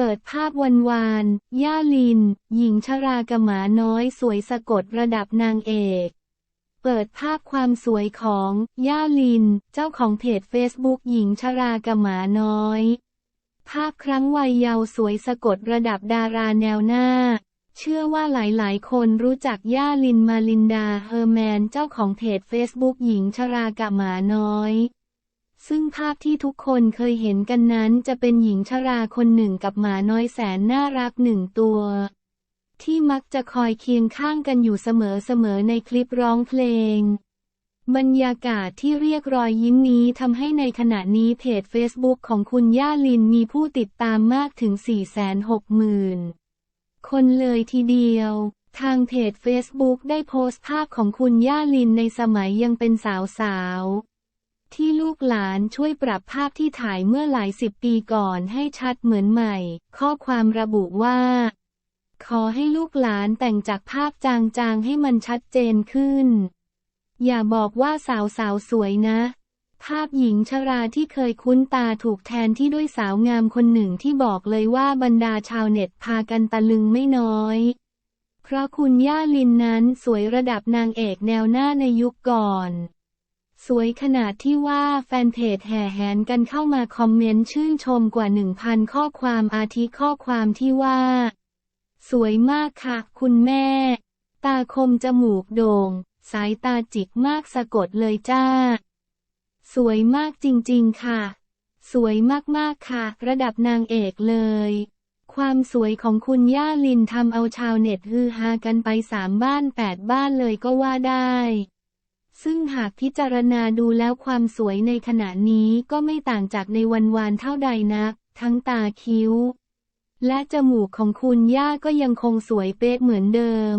เปิดภาพวันวาน ย่าลิน หญิงชรากะหมาน้อยสวยสะกดระดับนางเอก เปิดภาพความสวยของ ย่าลิน เจ้าของเพจเฟซบุ๊กหญิงชรากะหมาน้อย ภาพครั้งวัยเยาว์สวยสะกดระดับดาราแนวหน้า เชื่อว่าหลายๆ คนรู้จักย่าลินมาลินดาเฮอร์แมน เจ้าของเพจเฟซบุ๊กหญิงชรากะหมาน้อย ซึ่งภาพที่ทุกคนเคยเห็นกันนั้นจะเป็นหญิงชราคนหนึ่งกับหมาน้อยแสนน่ารักหนึ่งตัว ที่มักจะคอยเคียงข้างกันอยู่เสมอๆในคลิปร้องเพลง บรรยากาศที่เรียกรอยยิ้มนี้ทำให้ในขณะนี้เพจ Facebook ของคุณย่าลินมีผู้ติดตามมากถึง 460,000 คนเลยทีเดียวทางเพจ Facebook ได้โพสต์ภาพของคุณย่าลินในสมัยยังเป็นสาวๆ ที่ลูกหลานช่วยปรับภาพที่ถ่ายเมื่อหลายสิบปีก่อนให้ชัดเหมือนใหม่ ข้อความระบุว่า ขอให้ลูกหลานแต่งจากภาพจางๆให้มันชัดเจนขึ้น อย่าบอกว่าสาวสาวสวยนะ ภาพหญิงชราที่เคยคุ้นตาถูกแทนที่ด้วยสาวงามคนหนึ่งที่บอกเลยว่าบรรดาชาวเน็ตพากันตะลึงไม่น้อยเพราะคุณย่าลินนั้นสวยระดับนางเอกแนวหน้าในยุคก่อน สวยขนาดที่ว่าแฟนเพจแห่แหนกันเข้ามาคอมเมนต์ชื่นชมกว่า 1,000 ข้อความอาทิข้อความที่ว่า สวยมากค่ะ คุณแม่ ตาคมจมูกโด่ง สายตาจิกมากสะกดเลยจ้า สวยมากจริงๆค่ะ สวยมากๆค่ะ ระดับนางเอกเลย ความสวยของคุณย่าลินทำเอาชาวเน็ตฮือฮากันไปสามบ้านแปดบ้านเลยก็ว่าได้ ซึ่งหากพิจารณาดูแล้วความสวยในขณะนี้ก็ไม่ต่างจากในวันวานเท่าใดนัก ทั้งตาคิ้ว และจมูกของคุณย่าก็ยังคงสวยเป๊ะเหมือนเดิม